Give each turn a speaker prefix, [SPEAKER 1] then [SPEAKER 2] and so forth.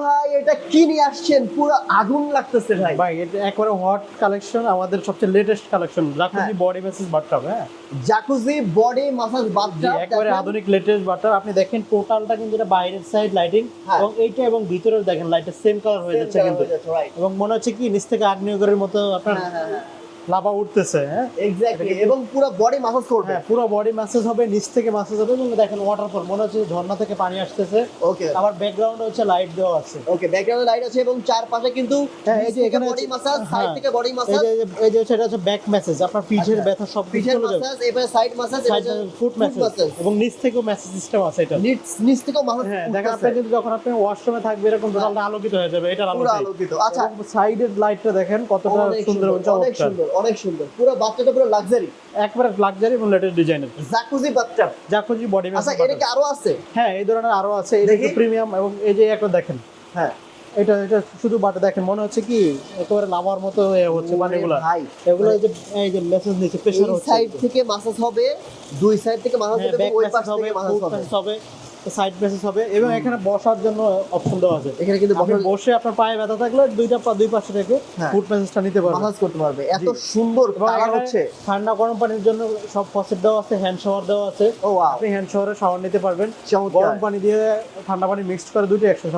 [SPEAKER 1] ভাই এটা কি নিয়ে আসছেন? পুরো আগুন লাগতেছে ভাই।
[SPEAKER 2] ভাই এটা একবারে হট কালেকশন আমাদের সবচেয়ে লেটেস্ট কালেকশন জাকুজি
[SPEAKER 1] হ্যাঁ।
[SPEAKER 2] বডি মেসেজ বাথটাব হ্যাঁ?
[SPEAKER 1] জাকুজি বডি মাসাজ
[SPEAKER 2] জি,
[SPEAKER 1] বাথটাব
[SPEAKER 2] একবারে আধুনিক লেটেস্ট বাথটাব আপনি দেখেন টোটালটা কিন্তু এটা বাইরের সাইড লাইটিং
[SPEAKER 1] হ্যাঁ।
[SPEAKER 2] এবং এইটা এবং ভিতরের দেখেন লাইটের সেম কালার হয়ে যাচ্ছে কিন্তু। এবং মনে হচ্ছে কি নিচ থেকে আগ্নেয়গিরির মতো আপনার
[SPEAKER 1] হ্যাঁ,
[SPEAKER 2] লাভা উঠতেছে হ্যাঁ?
[SPEAKER 1] এক্স্যাক্টলি এবং পুরো বডি মাসাজ করবে।
[SPEAKER 2] হ্যাঁ পুরো বডি ম্যাসেজ হবে নিচ থেকে ম্যাসেজ হবে এবং দেখেন ওয়াটারফল মনে হচ্ছে ঝর্ণা থেকে পানি আসতেছে।
[SPEAKER 1] ওকে
[SPEAKER 2] আবার ব্যাকগ্রাউন্ডে হচ্ছে লাইট দেওয়া আছে।
[SPEAKER 1] ওকে ব্যাকগ্রাউন্ডে লাইট আছে এবং চারপাশে কিন্তু
[SPEAKER 2] হ্যাঁ, এই যে এখানে
[SPEAKER 1] বডি মাসাজ সাইড। থেকে বডি
[SPEAKER 2] এই
[SPEAKER 1] মাসাজ
[SPEAKER 2] এই যে- হচ্ছে এটা হচ্ছে ব্যাক মেসেজ আপনার পিঠের
[SPEAKER 1] আচ্ছা।
[SPEAKER 2] ব্যথা সব
[SPEAKER 1] পিঠের মাসাজ এবারে সাইড মাসাজ
[SPEAKER 2] ফুট মেসেজ এবং নিচ থেকেও মেসেজ সিস্টেম আছে এটা।
[SPEAKER 1] নিচ নিচ থেকেও মাসাজ
[SPEAKER 2] হ্যাঁ দেখেন আপনি কিন্তু যখন আপনি ওয়াশরুমে থাকবে এরকম টোটালটা আলোকিত হয়ে যাবে আলোতে
[SPEAKER 1] আলোকিত আচ্ছা।
[SPEAKER 2] সাইডের লাইটটা দেখেন কতটা সুন্দর
[SPEAKER 1] অনেক সুন্দর অনেক সুন্দর। পুরো বাচ্চাটা পুরো লাক্সারি
[SPEAKER 2] একবারে লাক্সারি এবং লেটেস্ট ডিজাইনের
[SPEAKER 1] জাকুজি বাচ্চা।
[SPEAKER 2] জাকুজি বডি
[SPEAKER 1] আচ্ছা এটা কি আরও আছে?
[SPEAKER 2] হ্যাঁ এই ধরনের আরও আছে। এটা। প্রিমিয়াম এবং এই যে একটা দেখেন।
[SPEAKER 1] হ্যাঁ।
[SPEAKER 2] এটা এটা শুধু বাটা দেখেন মনে হচ্ছে কি একেবারে লাভার মতো হচ্ছে পানিগুলা
[SPEAKER 1] ভাই।
[SPEAKER 2] এগুলো এই যে এই যে মেসেজ নিচে প্রেসার হচ্ছে।
[SPEAKER 1] সাইড থেকে মাসাজ হবে দুই সাইড থেকে মাসাজ
[SPEAKER 2] হ্যাঁ
[SPEAKER 1] হবে ওই পাশ থেকে মেসেজ হবে।
[SPEAKER 2] সাইড মেসেজ হবে এবং এখানে বসার জন্য অপশন দেওয়া আছে।
[SPEAKER 1] এখানে কিন্তু
[SPEAKER 2] বসে আপনার পায়ে ব্যথা থাকলে দুইটা পা দুই পাশে রেখে
[SPEAKER 1] হ্যাঁ।
[SPEAKER 2] ফুট মেসেজটা নিতে পারবে
[SPEAKER 1] মাসাজ করতে পারবে। এত সুন্দর কালার হচ্ছে।
[SPEAKER 2] ঠান্ডা গরম পানির জন্য সব ফসেট দেওয়া আছে হ্যান্ড শাওয়ার দেওয়া আছে।
[SPEAKER 1] ও
[SPEAKER 2] আপনি হ্যান্ড শাওয়ারে শাওয়ার নিতে পারবেন। গরম পানি দিয়ে ঠান্ডা পানি মিক্সড করে দুটো একশো